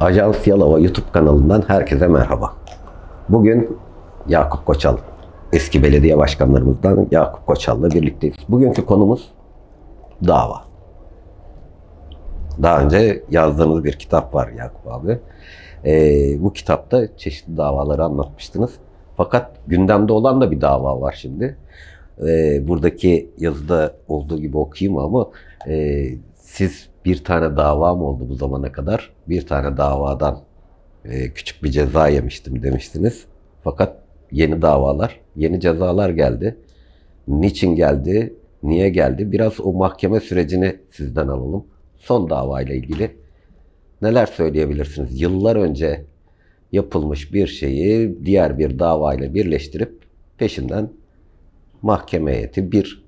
Ajans Yalova YouTube kanalından herkese merhaba. Bugün Yakup Koçal, eski belediye başkanlarımızdan Yakup Koçal'la birlikteyiz. Bugünkü konumuz dava. Daha önce yazdığınız bir kitap var Yakup abi. Ee, bu kitapta çeşitli davaları anlatmıştınız. Fakat gündemde olan da bir dava var şimdi. Ee, buradaki yazıda olduğu gibi okuyayım ama e, siz bir tane davam oldu bu zamana kadar. Bir tane davadan e, küçük bir ceza yemiştim demiştiniz. Fakat yeni davalar, yeni cezalar geldi. Niçin geldi, niye geldi? Biraz o mahkeme sürecini sizden alalım. Son davayla ilgili neler söyleyebilirsiniz? Yıllar önce yapılmış bir şeyi diğer bir davayla birleştirip peşinden mahkeme heyeti bir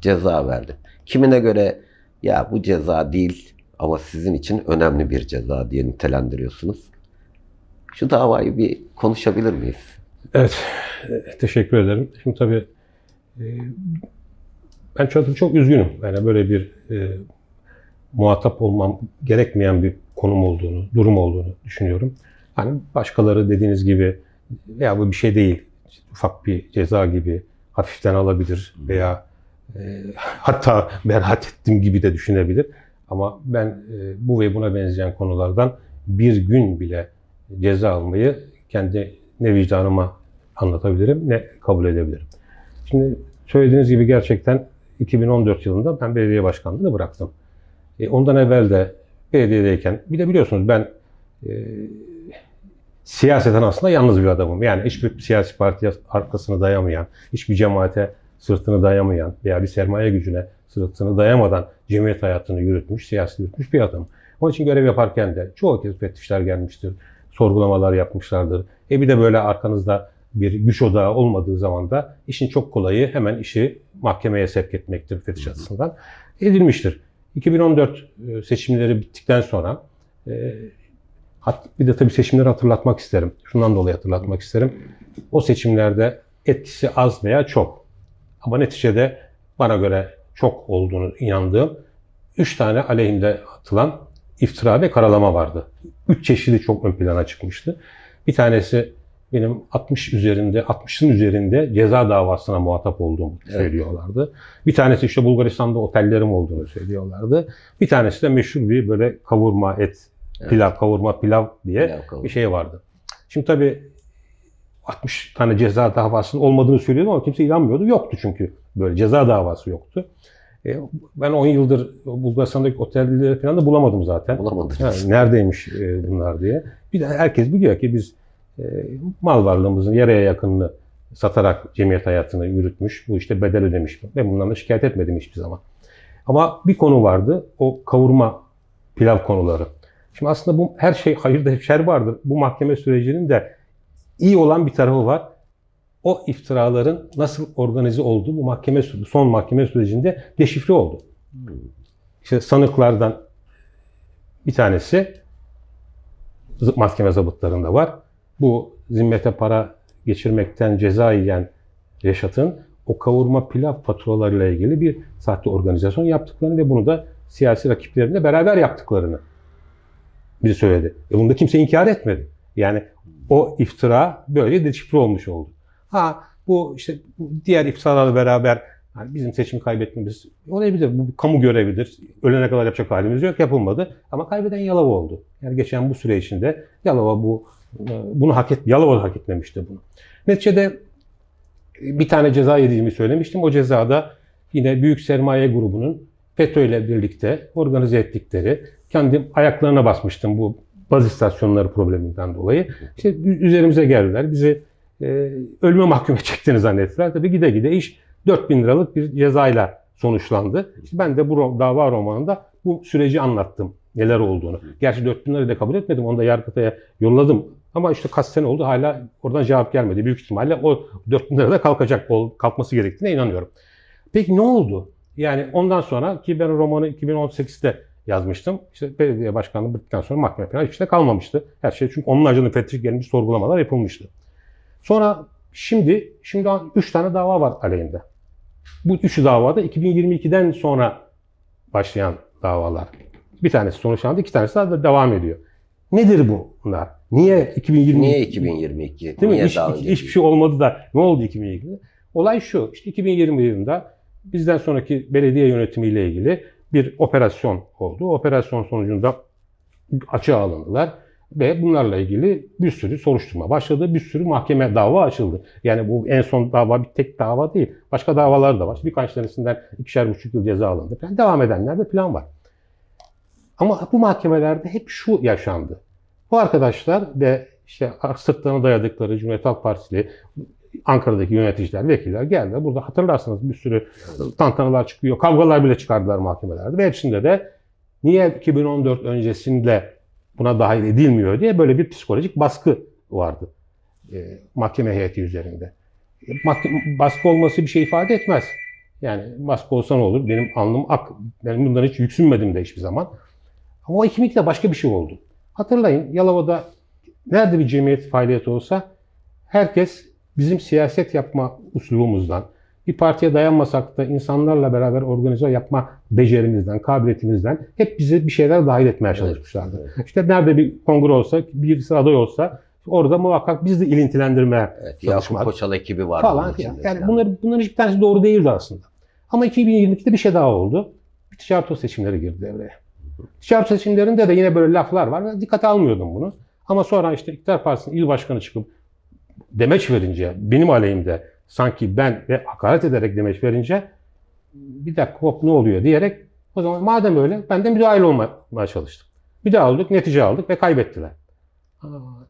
ceza verdi. Kimine göre ya bu ceza değil ama sizin için önemli bir ceza diye nitelendiriyorsunuz. Şu davayı bir konuşabilir miyiz? Evet, teşekkür ederim. Şimdi tabii e, ben çok, çok üzgünüm. Yani böyle bir e, muhatap olmam gerekmeyen bir konum olduğunu, durum olduğunu düşünüyorum. Hani başkaları dediğiniz gibi ya bu bir şey değil, ufak bir ceza gibi hafiften alabilir veya e, hatta beraat ettim gibi de düşünebilir. Ama ben e, bu ve buna benzeyen konulardan bir gün bile ceza almayı kendi ne vicdanıma anlatabilirim ne kabul edebilirim. Şimdi söylediğiniz gibi gerçekten 2014 yılında ben belediye başkanlığını bıraktım. E, ondan evvel de belediyedeyken bir de biliyorsunuz ben e, siyaseten aslında yalnız bir adamım. Yani hiçbir siyasi partiye arkasını dayamayan, hiçbir cemaate sırtını dayamayan veya bir sermaye gücüne sırtını dayamadan cemiyet hayatını yürütmüş, siyasi yürütmüş bir adam. Onun için görev yaparken de çoğu kez müfettişler gelmiştir, sorgulamalar yapmışlardır. E bir de böyle arkanızda bir güç odağı olmadığı zaman da işin çok kolayı hemen işi mahkemeye sevk etmektir müfettiş açısından. Edilmiştir. 2014 e, seçimleri bittikten sonra e, bir de tabii seçimleri hatırlatmak isterim. Şundan dolayı hatırlatmak isterim. O seçimlerde etkisi az veya çok. Ama neticede bana göre çok olduğunu inandığım 3 tane aleyhimde atılan iftira ve karalama vardı. Üç çeşidi çok ön plana çıkmıştı. Bir tanesi benim 60 üzerinde, 60'ın üzerinde ceza davasına muhatap olduğumu Evet. söylüyorlardı. Bir tanesi işte Bulgaristan'da otellerim olduğunu söylüyorlardı. Bir tanesi de meşhur bir böyle kavurma et, Evet. pilav, kavurma pilav diye Pilav kavurma. bir şey vardı. Şimdi tabii 60 tane ceza davasının olmadığını söylüyordu ama kimse inanmıyordu. Yoktu çünkü böyle ceza davası yoktu. E, ben 10 yıldır Bulgaristan'daki otelleri falan da bulamadım zaten. Bulamadınız. Yani neredeymiş e, bunlar diye. Bir de herkes biliyor ki biz e, mal varlığımızın yarıya yakınını satarak cemiyet hayatını yürütmüş. Bu işte bedel ödemiş. Ben bundan da şikayet etmedim hiçbir zaman. Ama bir konu vardı. O kavurma pilav konuları. Şimdi aslında bu her şey hayırda hep şer vardır. Bu mahkeme sürecinin de iyi olan bir tarafı var. O iftiraların nasıl organize olduğu bu mahkeme son mahkeme sürecinde deşifre oldu. İşte sanıklardan bir tanesi mahkeme zabıtlarında var. Bu zimmete para geçirmekten ceza yiyen Reşat'ın o kavurma pilav faturalarıyla ilgili bir sahte organizasyon yaptıklarını ve bunu da siyasi rakipleriyle beraber yaptıklarını bize söyledi. E bunu da kimse inkar etmedi. Yani o iftira böyle deşifre olmuş oldu. Ha bu işte bu diğer iftiralarla beraber yani bizim seçimi kaybetmemiz olabilir. Bu kamu görevidir. Ölene kadar yapacak halimiz yok. Yapılmadı. Ama kaybeden Yalova oldu. Yani geçen bu süre içinde Yalova bu e, bunu hak et Yalova hak etmemişti bunu. Neticede bir tane ceza yediğimi söylemiştim. O cezada yine büyük sermaye grubunun FETÖ ile birlikte organize ettikleri, kendim ayaklarına basmıştım bu baz istasyonları probleminden dolayı. İşte üzerimize geldiler. Bizi e, ölüme mahkum edeceklerini zannettiler. Tabii gide gide iş 4000 liralık bir cezayla sonuçlandı. İşte ben de bu dava romanında bu süreci anlattım. Neler olduğunu. Gerçi 4000 lirayı da kabul etmedim. Onu da Yargıtay'a yolladım. Ama işte kaç sene oldu hala oradan cevap gelmedi. Büyük ihtimalle o 4000 lira da kalkacak, kalkması gerektiğine inanıyorum. Peki ne oldu? Yani ondan sonra ki ben romanı 2018'de yazmıştım. İşte belediye başkanlığı bittikten sonra mahkeme falan hiçbir şey kalmamıştı. Her şey çünkü onlarca müfettiş gelmiş sorgulamalar yapılmıştı. Sonra şimdi şimdi 3 tane dava var aleyhinde. Bu üçü davada 2022'den sonra başlayan davalar. Bir tanesi sonuçlandı, iki tanesi daha da devam ediyor. Nedir bunlar? Niye 2020 Niye 2022? Değil mi? Niye daha hiç- hiçbir şey olmadı da ne oldu 2020'de? Olay şu. işte 2020 yılında bizden sonraki belediye yönetimiyle ilgili bir operasyon oldu. Operasyon sonucunda açığa alındılar ve bunlarla ilgili bir sürü soruşturma başladı. Bir sürü mahkeme dava açıldı. Yani bu en son dava bir tek dava değil. Başka davalar da var. Birkaç tanesinden ikişer buçuk yıl ceza alındı. Yani devam edenler de plan var. Ama bu mahkemelerde hep şu yaşandı. Bu arkadaşlar ve işte sırtlarına dayadıkları Cumhuriyet Halk Partili Ankara'daki yöneticiler, vekiller geldiler. Burada hatırlarsınız bir sürü tantanalar çıkıyor. Kavgalar bile çıkardılar mahkemelerde. Ve hepsinde de niye 2014 öncesinde buna dahil edilmiyor diye böyle bir psikolojik baskı vardı e, mahkeme heyeti üzerinde. E, baskı olması bir şey ifade etmez. Yani baskı olsa ne olur? Benim alnım ak. Ben bundan hiç yüksünmedim de hiçbir zaman. Ama o 2002'de başka bir şey oldu. Hatırlayın Yalova'da nerede bir cemiyet faaliyeti olsa herkes bizim siyaset yapma usulümüzden, bir partiye dayanmasak da insanlarla beraber organize yapma becerimizden, kabiliyetimizden hep bize bir şeyler dahil etmeye çalışmışlardı. İşte nerede bir kongre olsa, birisi aday olsa orada muhakkak biz de ilintilendirmeye Evet, Çalışmak. Yakup Koçal ekibi var. falan Yani falan. bunlar, bunların hiçbir tanesi doğru değildi aslında. Ama 2022'de bir şey daha oldu. Bir ticaret seçimleri girdi devreye. Ticaret seçimlerinde de yine böyle laflar var. Ben dikkate almıyordum bunu. Ama sonra işte İktidar Partisi'nin il başkanı çıkıp demeç verince, benim aleyhimde sanki ben ve hakaret ederek demeç verince bir dakika hop ne oluyor diyerek o zaman madem öyle ben de müdahil olmaya çalıştım. Müdahale olduk, netice aldık ve kaybettiler.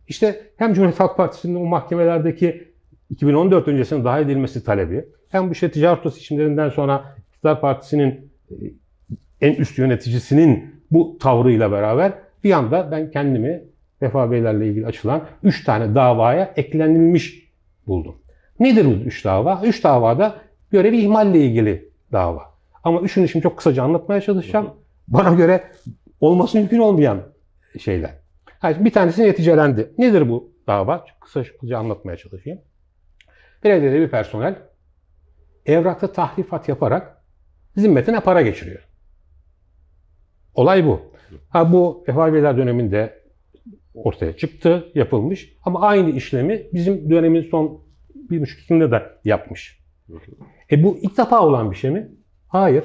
İşte hem Cumhuriyet Halk Partisi'nin o mahkemelerdeki 2014 öncesine dahil edilmesi talebi, hem bu işte ticaret seçimlerinden sonra İktidar Partisi'nin e, en üst yöneticisinin bu tavrıyla beraber bir anda ben kendimi Vefa Beylerle ilgili açılan 3 tane davaya eklenilmiş buldum. Nedir bu 3 dava? 3 davada görevi ihmalle ilgili dava. Ama üçünü şimdi çok kısaca anlatmaya çalışacağım. Bana göre olması mümkün olmayan şeyler. Yani bir tanesi neticelendi. Nedir bu dava? Çok kısaca anlatmaya çalışayım. Belediyede bir personel evrakta tahrifat yaparak zimmetine para geçiriyor. Olay bu. Ha bu Vefa Beyler döneminde ortaya çıktı, yapılmış. Ama aynı işlemi bizim dönemin son bir buçuk iki yılında da yapmış. E bu ilk defa olan bir şey mi? Hayır.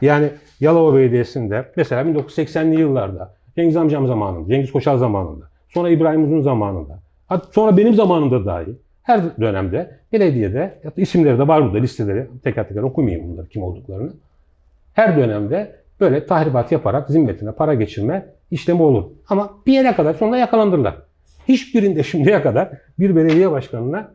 Yani Yalova Belediyesi'nde mesela 1980'li yıllarda Cengiz amcam zamanında, Cengiz Koçal zamanında, sonra İbrahim Uzun zamanında, hatta sonra benim zamanımda dahi her dönemde belediyede, hatta isimleri de var burada listeleri, teker teker okumayayım bunları kim olduklarını. Her dönemde böyle tahribat yaparak zimmetine para geçirme işlemi olur. Ama bir yere kadar sonra yakalandırırlar. Hiçbirinde şimdiye kadar bir belediye başkanına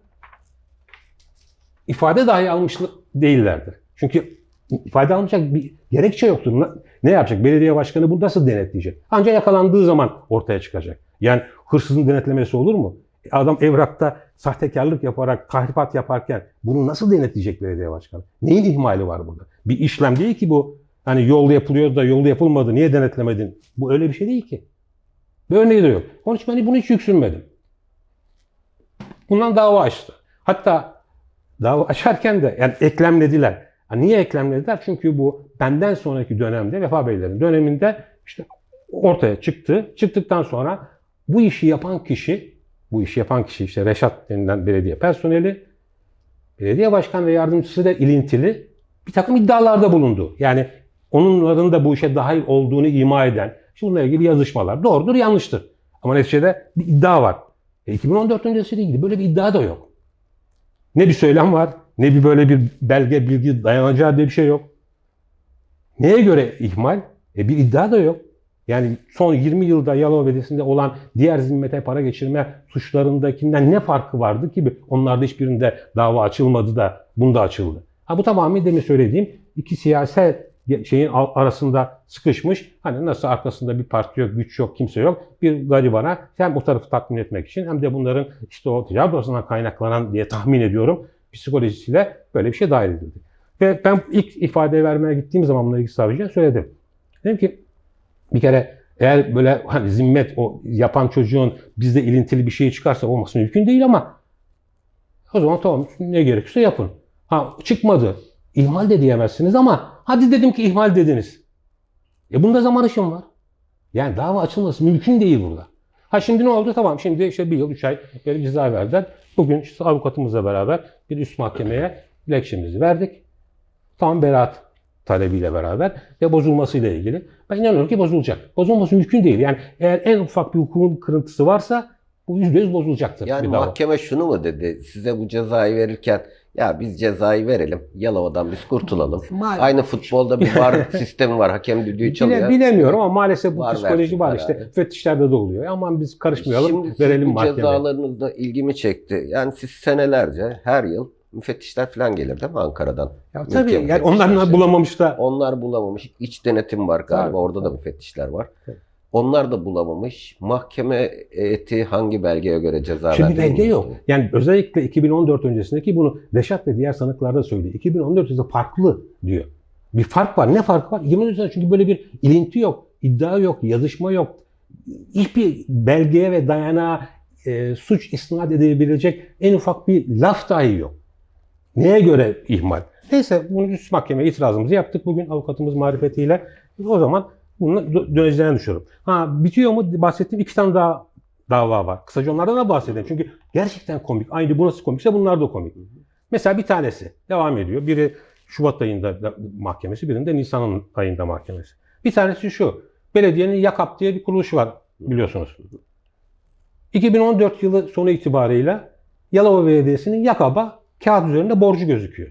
ifade dahi almış değillerdir. Çünkü ifade almayacak bir gerekçe yoktur. Ne yapacak? Belediye başkanı bunu nasıl denetleyecek? Ancak yakalandığı zaman ortaya çıkacak. Yani hırsızın denetlemesi olur mu? Adam evrakta sahtekarlık yaparak, tahribat yaparken bunu nasıl denetleyecek belediye başkanı? Neyin ihmali var burada? Bir işlem değil ki bu. Hani yolda yapılıyor da yolda yapılmadı. Niye denetlemedin? Bu öyle bir şey değil ki. Bir örneği de yok. Onun için ben bunu hiç yüksünmedim. Bundan dava açtı. Hatta dava açarken de yani eklemlediler. Ha, niye eklemlediler? Çünkü bu benden sonraki dönemde Vefa Beylerin döneminde işte ortaya çıktı. Çıktıktan sonra bu işi yapan kişi, bu işi yapan kişi işte Reşat denilen belediye personeli, belediye başkan ve yardımcısı da ilintili bir takım iddialarda bulundu. Yani onların da bu işe dahil olduğunu ima eden, şununla ilgili yazışmalar doğrudur, yanlıştır. Ama neticede bir iddia var. E, 2014 öncesiyle ilgili böyle bir iddia da yok. Ne bir söylem var, ne bir böyle bir belge, bilgi dayanacağı diye bir şey yok. Neye göre ihmal? E bir iddia da yok. Yani son 20 yılda Yalova Belediyesi'nde olan diğer zimmete para geçirme suçlarındakinden ne farkı vardı ki onlarda hiçbirinde dava açılmadı da bunda açıldı. Ha bu tamamen demin söylediğim iki siyaset şeyin arasında sıkışmış. Hani nasıl arkasında bir parti yok, güç yok, kimse yok. Bir garibana hem o tarafı tatmin etmek için hem de bunların işte o odasından kaynaklanan diye tahmin ediyorum psikolojisiyle böyle bir şey dahil edildi. Ve ben ilk ifade vermeye gittiğim zaman bununla ilgili savcıya söyledim. Dedim ki bir kere eğer böyle hani zimmet o yapan çocuğun bizde ilintili bir şey çıkarsa olması mümkün değil ama o zaman tamam ne gerekirse yapın. Ha çıkmadı. İhmal de diyemezsiniz ama hadi dedim ki ihmal dediniz. E bunda zaman ışım var. Yani dava açılması mümkün değil burada. Ha şimdi ne oldu? Tamam şimdi işte bir yıl, üç ay böyle ceza verdiler. Bugün işte avukatımızla beraber bir üst mahkemeye dilekçemizi verdik. Tam beraat talebiyle beraber ve bozulmasıyla ilgili. Ben inanıyorum ki bozulacak. Bozulması mümkün değil. Yani eğer en ufak bir hukukun kırıntısı varsa bu yüzde yüz bozulacaktır. Yani bir dava. mahkeme şunu mu dedi? Size bu cezayı verirken ya biz cezayı verelim. Yalova'dan biz kurtulalım. Ma- Aynı futbolda bir var sistemi var. Hakem düdüğü Bile- çalıyor. bilemiyorum ama maalesef bu Var psikoloji var işte. abi. Müfettişlerde de oluyor. Aman biz karışmayalım, Şimdi verelim mahkemeye. cezalarınızda ilgimi çekti. Yani siz senelerce her yıl müfettişler falan gelir değil mi Ankara'dan? Ya tabii yani onlar bulamamış da Onlar bulamamış. İç denetim var galiba. Tabii, Orada da tabii. müfettişler var. Tabii. Onlar da bulamamış. Mahkeme heyeti hangi belgeye göre ceza Şimdi verdi? belge yok. Yani özellikle 2014 öncesindeki bunu Reşat ve diğer sanıklarda söylüyor. 2014 öncesinde farklı diyor. Bir fark var. Ne fark var? 2014 öncesinde çünkü böyle bir ilinti yok, iddia yok, yazışma yok. Hiçbir belgeye ve dayanağa e, suç isnat edebilecek en ufak bir laf dahi yok. Neye göre ihmal? Neyse bunu üst mahkemeye itirazımızı yaptık bugün avukatımız marifetiyle. O zaman bununla dö- döneceğini düşünüyorum. Ha bitiyor mu? Bahsettiğim iki tane daha dava var. Kısaca onlardan da bahsedeyim. Çünkü gerçekten komik. Aynı bu nasıl komikse bunlar da komik. Mesela bir tanesi devam ediyor. Biri Şubat ayında da- mahkemesi, birinde Nisan ayında mahkemesi. Bir tanesi şu. Belediyenin YAKAP diye bir kuruluşu var biliyorsunuz. 2014 yılı sonu itibarıyla Yalova Belediyesi'nin YAKAP'a kağıt üzerinde borcu gözüküyor.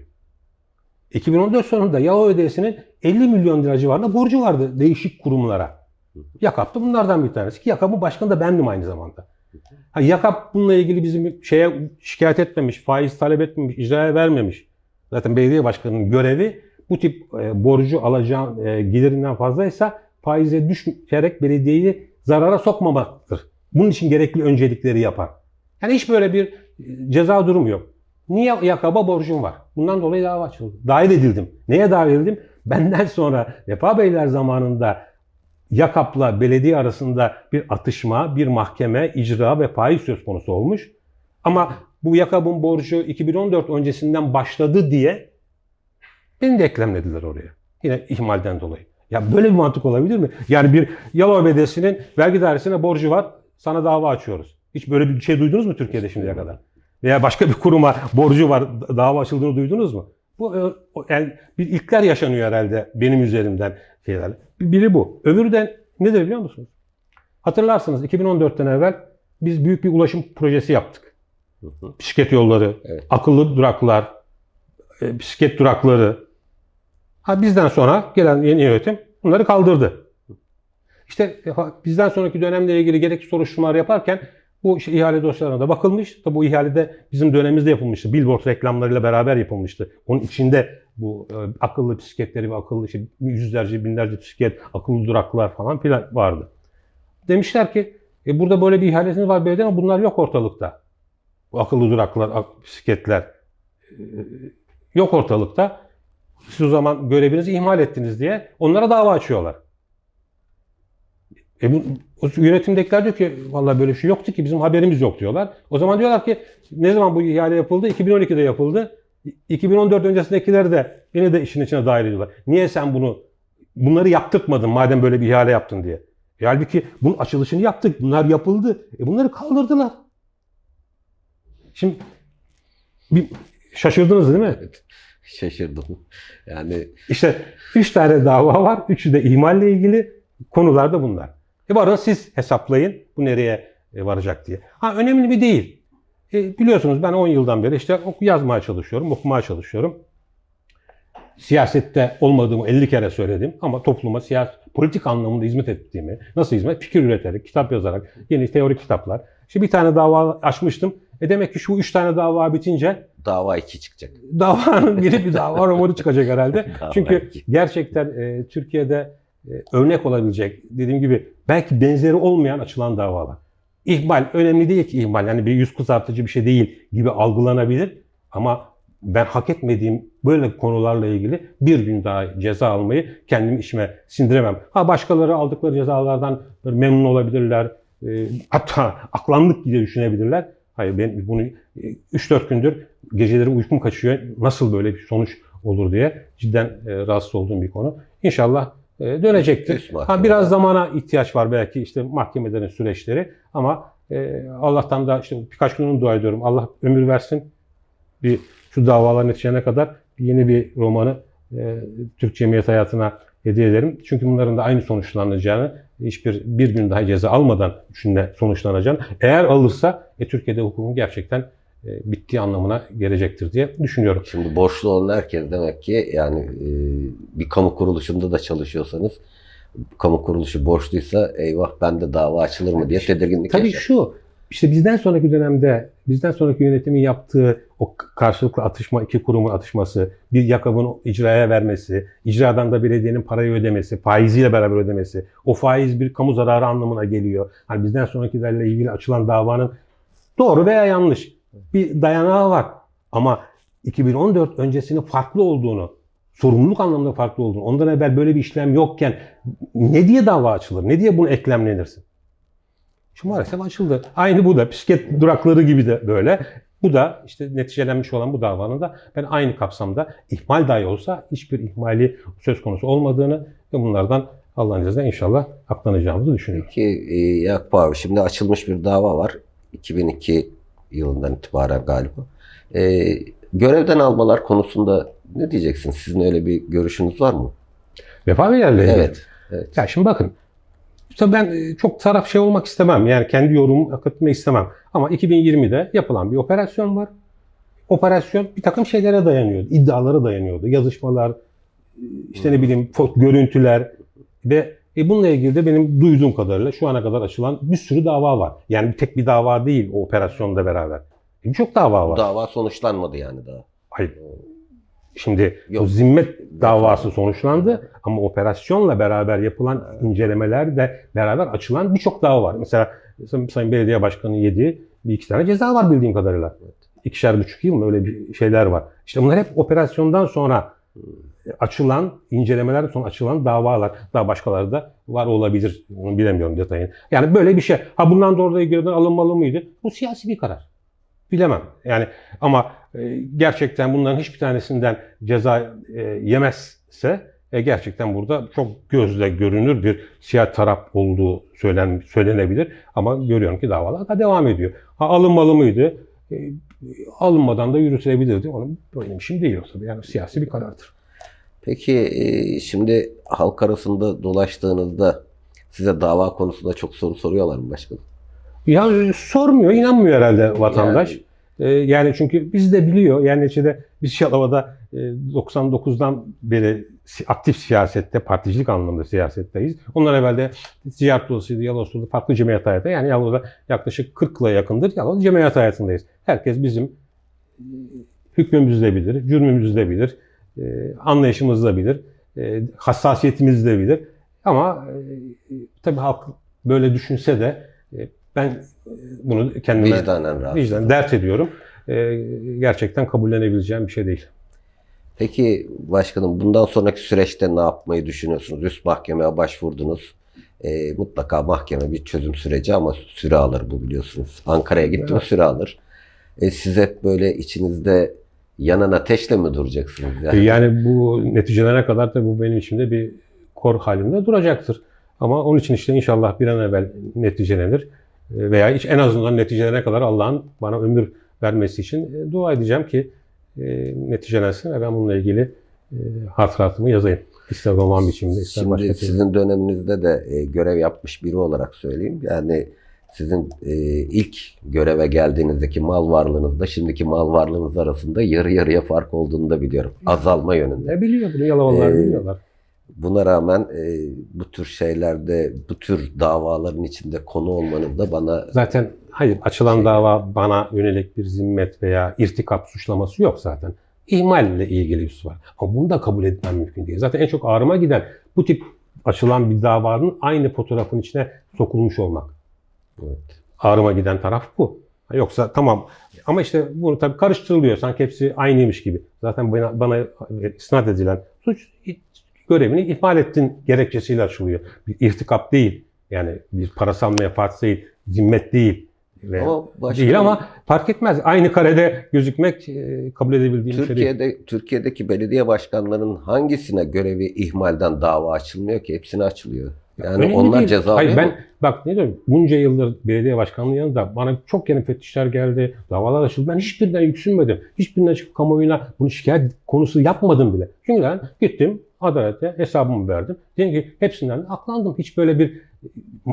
2014 sonunda Yalova Belediyesi'nin 50 milyon lira civarında borcu vardı değişik kurumlara. YAKAP da bunlardan bir tanesi ki YAKAP'ın başkanı da bendim aynı zamanda. Ha, YAKAP bununla ilgili bizim şeye şikayet etmemiş, faiz talep etmemiş, icraya vermemiş. Zaten belediye başkanının görevi bu tip e, borcu alacağın e, gelirinden fazlaysa faize düşerek belediyeyi zarara sokmamaktır. Bunun için gerekli öncelikleri yapar. Yani hiç böyle bir e, ceza durumu yok. Niye yakaba borcum var? Bundan dolayı dava açıldı. Dahil edildim. Neye dahil edildim? Benden sonra Vefa Beyler zamanında Yakap'la belediye arasında bir atışma, bir mahkeme, icra ve faiz söz konusu olmuş. Ama bu Yakap'ın borcu 2014 öncesinden başladı diye beni de eklemlediler oraya. Yine ihmalden dolayı. Ya böyle bir mantık olabilir mi? Yani bir Yalova Belediyesi'nin vergi dairesine borcu var, sana dava açıyoruz. Hiç böyle bir şey duydunuz mu Türkiye'de şimdiye kadar? Veya başka bir kuruma borcu var, dava açıldığını duydunuz mu? Bu e, yani bir ilkler yaşanıyor herhalde benim üzerimden şeyler. Biri bu. Öbürü de nedir biliyor musunuz? Hatırlarsınız 2014'ten evvel biz büyük bir ulaşım projesi yaptık. Hı hı. Bisiklet yolları, Evet. akıllı duraklar, e, bisiklet durakları. Ha bizden sonra gelen yeni yönetim bunları kaldırdı. İşte e, bizden sonraki dönemle ilgili gerekli soruşturmalar yaparken bu işte ihale dosyalarına da bakılmış. Tabi bu ihalede bizim dönemimizde yapılmıştı. Billboard reklamlarıyla beraber yapılmıştı. Onun içinde bu e, akıllı bisikletleri ve akıllı işte yüzlerce binlerce bisiklet, akıllı duraklar falan filan vardı. Demişler ki e, burada böyle bir ihalesiniz var belediye ama bunlar yok ortalıkta. Bu akıllı duraklar, ak- bisikletler e, yok ortalıkta. Siz o zaman görevinizi ihmal ettiniz diye onlara dava açıyorlar. E bu, o yönetimdekiler diyor ki vallahi böyle bir şey yoktu ki bizim haberimiz yok diyorlar. O zaman diyorlar ki ne zaman bu ihale yapıldı? 2012'de yapıldı. 2014 öncesindekileri de yine de işin içine dahil ediyorlar. Niye sen bunu bunları yaptırtmadın madem böyle bir ihale yaptın diye. E halbuki bunun açılışını yaptık. Bunlar yapıldı. E bunları kaldırdılar. Şimdi bir şaşırdınız değil mi? Evet. Şaşırdım. Yani İşte üç tane dava var. Üçü de ihmalle ilgili konular da bunlar. E varın siz hesaplayın bu nereye e, varacak diye. Ha önemli bir değil. E, biliyorsunuz ben 10 yıldan beri işte yazmaya çalışıyorum, okumaya çalışıyorum. Siyasette olmadığımı 50 kere söyledim ama topluma siyasi, politik anlamında hizmet ettiğimi, nasıl hizmet? Fikir üreterek, kitap yazarak, yeni teorik kitaplar. İşte bir tane dava açmıştım. E demek ki şu üç tane dava bitince dava iki çıkacak. davanın biri bir dava romanı çıkacak herhalde. Çünkü gerçekten e, Türkiye'de e, örnek olabilecek dediğim gibi belki benzeri olmayan açılan davalar. İhmal önemli değil ki ihmal. Yani bir yüz kızartıcı bir şey değil gibi algılanabilir. Ama ben hak etmediğim böyle konularla ilgili bir gün daha ceza almayı kendim işime sindiremem. Ha başkaları aldıkları cezalardan memnun olabilirler. E, hatta aklandık diye düşünebilirler. Hayır ben bunu e, 3-4 gündür geceleri uykum kaçıyor. Nasıl böyle bir sonuç olur diye cidden e, rahatsız olduğum bir konu. İnşallah e, dönecektir. Üst Ha, biraz zamana ihtiyaç var belki işte mahkemelerin süreçleri ama e, Allah'tan da işte birkaç gün dua ediyorum. Allah ömür versin. Bir şu davaların neticesine kadar yeni bir romanı e, Türk cemiyet hayatına hediye ederim. Çünkü bunların da aynı sonuçlanacağını, hiçbir bir gün daha ceza almadan üçünde sonuçlanacağını, eğer alırsa e, Türkiye'de hukukun gerçekten e, bittiği anlamına gelecektir diye düşünüyorum. Şimdi borçlu olan herkes demek ki yani e, bir kamu kuruluşunda da çalışıyorsanız kamu kuruluşu borçluysa eyvah ben de dava açılır mı diye tedirginlik Tabii yaşar. şu, işte bizden sonraki dönemde, bizden sonraki yönetimin yaptığı o karşılıklı atışma, iki kurumun atışması, bir yakabın icraya vermesi, icradan da belediyenin parayı ödemesi, faiziyle beraber ödemesi, o faiz bir kamu zararı anlamına geliyor. Hani bizden sonrakilerle ilgili açılan davanın doğru veya yanlış bir dayanağı var. Ama 2014 öncesinin farklı olduğunu, sorumluluk anlamında farklı olduğunu, ondan evvel böyle bir işlem yokken ne diye dava açılır, ne diye bunu eklemlenirsin? Şu maalesef açıldı. Aynı bu da bisiklet durakları gibi de böyle. Bu da işte neticelenmiş olan bu davanın da ben aynı kapsamda ihmal dahi olsa hiçbir ihmali söz konusu olmadığını ve bunlardan Allah'ın izniyle inşallah aklanacağımızı düşünüyorum. Peki e, Yakup abi şimdi açılmış bir dava var. 2002 yılından itibaren galiba. E, görevden almalar konusunda ne diyeceksiniz? Sizin öyle bir görüşünüz var mı? Vefa ilgili. Evet. evet. Ya şimdi bakın. Tabii ben e, çok taraf şey olmak istemem. Yani kendi yorumumu akıtmayı istemem. Ama 2020'de yapılan bir operasyon var. Operasyon bir takım şeylere dayanıyordu. iddialara dayanıyordu. Yazışmalar, işte ne bileyim görüntüler ve e bununla ilgili de benim duyduğum kadarıyla şu ana kadar açılan bir sürü dava var. Yani tek bir dava değil o operasyonda beraber. E Birçok dava Bu var. dava sonuçlanmadı yani daha. Hayır. Şimdi Yok. o zimmet davası sonuçlandı ama operasyonla beraber yapılan incelemeler de beraber açılan birçok dava var. Mesela Sayın Sayın Belediye Başkanı yediği bir iki tane ceza var bildiğim kadarıyla. İkişer buçuk yıl mı öyle bir şeyler var. İşte bunlar hep operasyondan sonra açılan, incelemelerden sonra açılan davalar. Daha başkaları da var olabilir. Bunu bilemiyorum detayını. Yani böyle bir şey. Ha bundan da orada görevden alınmalı mıydı? Bu siyasi bir karar. Bilemem. Yani ama e, gerçekten bunların hiçbir tanesinden ceza e, yemezse e, gerçekten burada çok gözle görünür bir siyah taraf olduğu söylen, söylenebilir. Ama görüyorum ki davalar da devam ediyor. Ha alınmalı mıydı? E, alınmadan da yürütülebilirdi. Onun benim işim değil o tabii. Yani siyasi bir karardır. Peki e, şimdi halk arasında dolaştığınızda size dava konusunda çok soru soruyorlar mı başkanım? Ya e, sormuyor, inanmıyor herhalde vatandaş. Yani- Yani, yani çünkü biz de biliyor. Yani neticede biz Şalova'da e, 99'dan beri si- aktif siyasette, particilik anlamında siyasetteyiz. Onlar evvelde ticaret odasıydı, Yalova'da farklı cemiyet hayatı. Yani Yalova'da yaklaşık 40 yıla yakındır Yalova cemiyet hayatındayız. Herkes bizim e, hükmümüzü de bilir, cürmümüzü de bilir, e, anlayışımızı da bilir, e, hassasiyetimizi de bilir. Ama e, tabii halk böyle düşünse de e, ben e, bunu kendime Vicdanen rahatsız. vicdan dert ediyorum. E, gerçekten kabullenebileceğim bir şey değil. Peki başkanım bundan sonraki süreçte ne yapmayı düşünüyorsunuz? Üst mahkemeye başvurdunuz. E, mutlaka mahkeme bir çözüm süreci ama süre alır bu biliyorsunuz. Ankara'ya gitti mi Evet. süre alır. E, siz hep böyle içinizde yanan ateşle mi duracaksınız? E, Yani? Yani bu neticelere kadar da bu benim içimde bir kor halinde duracaktır. Ama onun için işte inşallah bir an evvel neticelenir. E, Veya hiç en azından neticelerine kadar Allah'ın bana ömür vermesi için e, dua edeceğim ki e, neticelensin ve ben bununla ilgili e, hatıratımı yazayım. İster roman biçiminde ister başka Şimdi türlü. sizin döneminizde de e, görev yapmış biri olarak söyleyeyim. Yani sizin e, ilk göreve geldiğinizdeki mal varlığınızla şimdiki mal varlığınız arasında yarı yarıya fark olduğunu da biliyorum. Azalma yönünde. Ne biliyor bunu Yalovalılar Ee, biliyorlar. Buna rağmen e, bu tür şeylerde, bu tür davaların içinde konu olmanız da bana Zaten hayır açılan Şey- dava bana yönelik bir zimmet veya irtikap suçlaması yok zaten. İhmalle ilgili bir husus var. Ama bunu da kabul etmem mümkün değil. Zaten en çok ağrıma giden bu tip açılan bir davanın aynı fotoğrafın içine sokulmuş olmak. Evet. Ağrıma giden taraf bu. Yoksa tamam ama işte bunu tabii karıştırılıyor. Sanki hepsi aynıymış gibi. Zaten bana, bana isnat edilen suç görevini ihmal ettin gerekçesiyle açılıyor. Bir irtikap değil. Yani bir parasal menfaat değil, zimmet değil. Ama başka- değil ama fark etmez. Aynı karede gözükmek e, kabul edebildiğim şey. Türkiye'de Türkiye'deki belediye başkanlarının hangisine görevi ihmalden dava açılmıyor ki? Hepsine açılıyor. Yani Önemli onlar değil. ceza Hayır ben bak ne diyorum bunca yıldır belediye başkanlığı yanında bana çok yeni müfettişler geldi, davalar açıldı. Ben hiçbirinden yüksünmedim. Hiçbirinden çıkıp kamuoyuna bunu şikayet konusu yapmadım bile. Çünkü ben gittim adalete hesabımı verdim. Dedim ki hepsinden de aklandım. Hiç böyle bir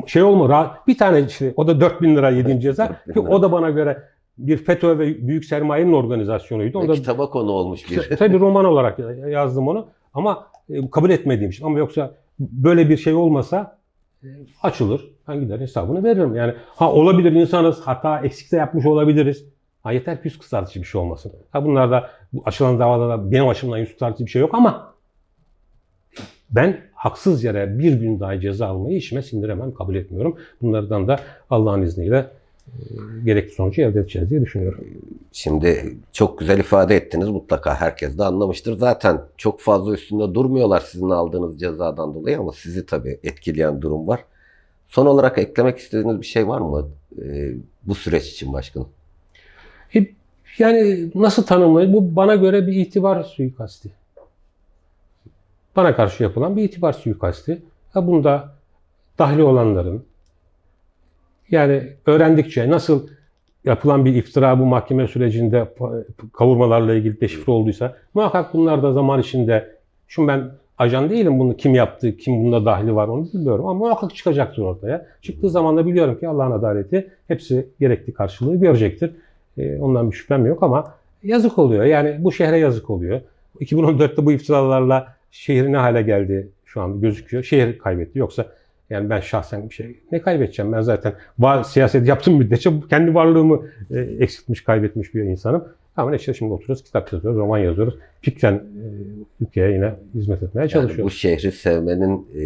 şey olma. Rahat. Bir tane işte o da 4000 lira yediğim ceza. 4000 Ki o da bana göre bir FETÖ ve büyük sermayenin organizasyonuydu. Onda kitaba konu olmuş bir. Tabii roman olarak yazdım onu ama e, kabul etmediğim için. Ama yoksa böyle bir şey olmasa açılır. Ben gider hesabını veririm. Yani ha olabilir insanız. Hata eksik de yapmış olabiliriz. Ha yeter ki yüz kızartıcı bir şey olmasın. Ha bunlarda bu açılan davada benim açımdan yüz kızartıcı bir şey yok ama ben haksız yere bir gün daha ceza almayı işime sindiremem, kabul etmiyorum. Bunlardan da Allah'ın izniyle gerekli sonucu elde edeceğiz diye düşünüyorum. Şimdi çok güzel ifade ettiniz. Mutlaka herkes de anlamıştır. Zaten çok fazla üstünde durmuyorlar sizin aldığınız cezadan dolayı ama sizi tabii etkileyen durum var. Son olarak eklemek istediğiniz bir şey var mı e, bu süreç için başkanım? E, Yani nasıl tanımlayayım? Bu bana göre bir itibar suikasti. Bana karşı yapılan bir itibar suikasti. Ha bunda dahli olanların yani öğrendikçe nasıl yapılan bir iftira bu mahkeme sürecinde kavurmalarla ilgili deşifre olduysa muhakkak bunlar da zaman içinde şimdi ben ajan değilim bunu kim yaptı, kim bunda dahli var onu bilmiyorum ama muhakkak çıkacaktır ortaya. Çıktığı zaman da biliyorum ki Allah'ın adaleti hepsi gerekli karşılığı görecektir. Ee, ondan bir şüphem yok ama yazık oluyor. Yani bu şehre yazık oluyor. 2014'te bu iftiralarla şehir ne hale geldi şu an gözüküyor. Şehir kaybetti. Yoksa yani ben şahsen bir şey ne kaybedeceğim? Ben zaten var, siyaset yaptığım müddetçe kendi varlığımı e, eksiltmiş, kaybetmiş bir insanım. Ama işte şimdi oturuyoruz, kitap yazıyoruz, roman yazıyoruz. Fikren e, ülkeye yine hizmet etmeye Yani çalışıyoruz. bu şehri sevmenin e,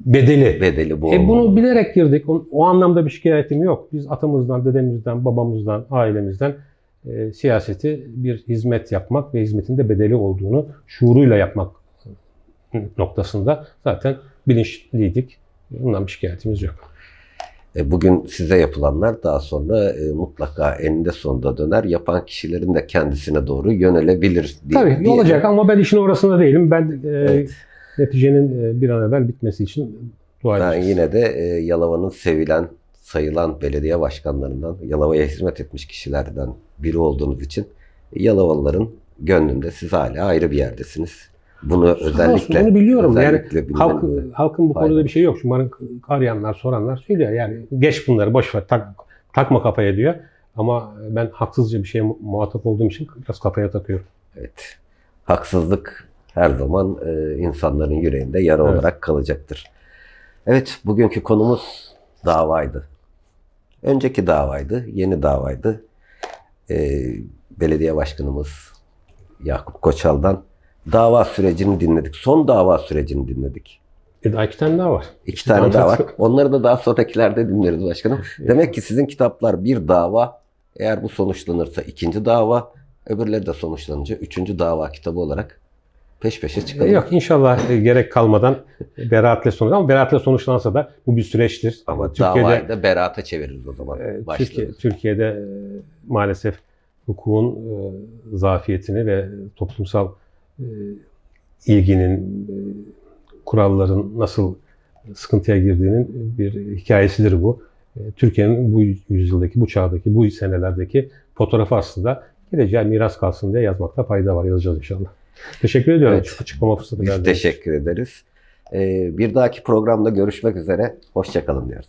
Bedeli. bedeli bu E olmalı. bunu bilerek girdik. O, o anlamda bir şikayetim yok. Biz atamızdan, dedemizden, babamızdan, ailemizden e, siyaseti bir hizmet yapmak ve hizmetin de bedeli olduğunu şuuruyla yapmak noktasında zaten bilinçliydik. Bundan bir şikayetimiz yok. E, Bugün size yapılanlar daha sonra e, mutlaka eninde sonunda döner. Yapan kişilerin de kendisine doğru yönelebilir. diye- Tabii diye- olacak ama ben işin orasında değilim. Ben e, Evet. neticenin e, bir an evvel bitmesi için dua Ben edeceğiz. yine de e, Yalova'nın sevilen, sayılan belediye başkanlarından, Yalova'ya hizmet etmiş kişilerden biri olduğunuz için Yalovalıların gönlünde siz hala ayrı bir yerdesiniz. Bunu olsun, özellikle bunu biliyorum. Yani özellikle Halk, bilmenize halkın bu konuda bir şey yok. Şu bana arayanlar, soranlar söylüyor. Yani geç bunları, boş ver, tak, takma kafaya diyor. Ama ben haksızca bir şeye mu- muhatap olduğum için biraz kafaya takıyorum. Evet. Haksızlık her zaman e, insanların yüreğinde yara Evet. olarak kalacaktır. Evet, bugünkü konumuz davaydı. Önceki davaydı, yeni davaydı. E, belediye başkanımız Yakup Koçal'dan dava sürecini dinledik. Son dava sürecini dinledik. E daha iki tane daha var. İki tane daha var. Onları da daha sonrakilerde dinleriz başkanım. Demek ki sizin kitaplar bir dava. Eğer bu sonuçlanırsa ikinci dava. Öbürleri de sonuçlanınca üçüncü dava kitabı olarak peş peşe çıkalım. Yok inşallah e, gerek kalmadan beraatle sonuç ama beraatle sonuçlansa da bu bir süreçtir. Ama Türkiye'de davayı da beraata çeviririz o zaman. e, Başlarız. Türkiye, Türkiye'de e, maalesef hukukun zafiyetini ve toplumsal ilginin, e, kuralların nasıl sıkıntıya girdiğinin bir hikayesidir bu. E, Türkiye'nin bu yüzyıldaki, bu çağdaki, bu senelerdeki fotoğrafı aslında geleceğe miras kalsın diye yazmakta fayda var. Yazacağız inşallah. Teşekkür ediyorum. Evet. Çık- Çıkmama fırsatı için. teşekkür ederiz. Ee, bir dahaki programda görüşmek üzere. Hoşçakalın diyoruz.